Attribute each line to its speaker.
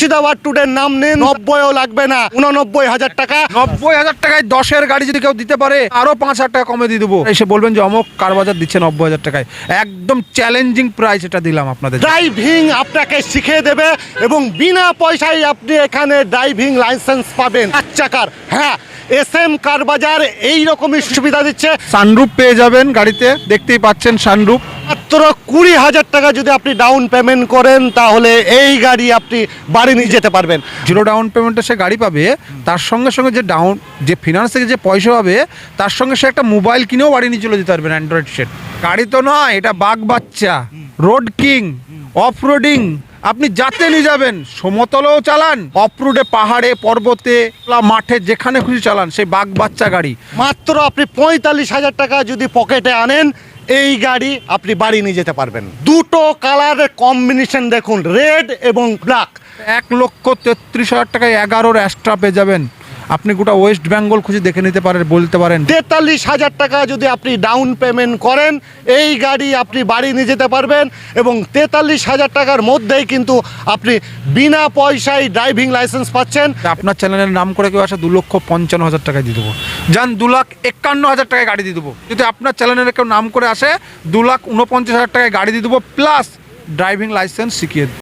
Speaker 1: মুর্শিদাবাদ টুডের নাম নেন। নব্বইও লাগবে না উননব্বই হাজার টাকা।
Speaker 2: নব্বই হাজার টাকায় দশের গাড়ি যদি কেউ দিতে পারে আরও পাঁচ হাজার টাকা কমে দিয়ে দেবো। এসে বলবেন যে অমক কার বাজার দিচ্ছে নব্বই হাজার টাকায়? একদম চ্যালেঞ্জিং প্রাইস এটা দিলাম আপনাদের
Speaker 1: ড্রাইভিং আপনাকে শিখিয়ে দেবে এবং বিনা পয়সায় আপনি এখানে ড্রাইভিং লাইসেন্স পাবেন। এক চাকার। হ্যাঁ এস এম কার বাজার এই রকমই সুবিধা দিচ্ছে।
Speaker 2: সানরুপ পেয়ে যাবেন গাড়িতে। দেখতেই পাচ্ছেন সানরুপ
Speaker 1: মাত্র কুড়ি হাজার টাকা যদি আপনি ডাউন পেমেন্ট করেন তাহলে এই গাড়ি আপনি বাড়ি নিয়ে যেতে পারবেন।
Speaker 2: জিরো ডাউন পেমেন্টে সে গাড়ি পাবে তার সঙ্গে সঙ্গে যে ডাউন যে ফিনান্স থেকে যে পয়সা পাবে তার সঙ্গে সে একটা মোবাইল কিনেও বাড়ি নিয়ে চলে যেতে পারবেন অ্যান্ড্রয়েড সেট গাড়ি তো নয় এটা বাঘ বাচ্চা রোড কিং অফ রোডিং আপনি যাতে নিয়ে যাবেন সমতলেও চালান অফ রোডে পাহাড়ে পর্বতে মাঠে যেখানে খুশি চালান সেই বাঘ বাচ্চা গাড়ি।
Speaker 1: মাত্র আপনি পঁয়তাল্লিশ হাজার টাকা যদি পকেটে আনেন এই গাড়ি আপনি বাড়ি নিয়ে যেতে পারবেন। দুটো কালারের কম্বিনেশন দেখুন রেড এবং ব্ল্যাক
Speaker 2: এক লক্ষ তেত্রিশ হাজার টাকায় এগারোর অ্যাস্ট্রা পেয়ে যাবেন। আপনি গোটা ওয়েস্ট বেঙ্গল খুঁজে দেখে নিতে পারেন বলতে পারেন।
Speaker 1: তেতাল্লিশ হাজার টাকা যদি আপনি ডাউন পেমেন্ট করেন এই গাড়ি আপনি বাড়ি নিয়ে যেতে পারবেন এবং তেতাল্লিশ হাজার টাকার মধ্যেই কিন্তু আপনি বিনা পয়সায় ড্রাইভিং লাইসেন্স পাচ্ছেন।
Speaker 2: আপনার চ্যানেলের নাম করে কেউ আসে দু লক্ষ পঞ্চান্ন হাজার টাকায় দিয়ে দেবো। যান দু লাখ একান্ন হাজার টাকায় গাড়ি দিয়ে দেবো। যদি আপনার চ্যানেলের কেউ নাম করে আসে দু লাখ উনপঞ্চাশ হাজার টাকায় গাড়ি দিয়ে দেবো প্লাস ড্রাইভিং লাইসেন্স শিখিয়ে দেবো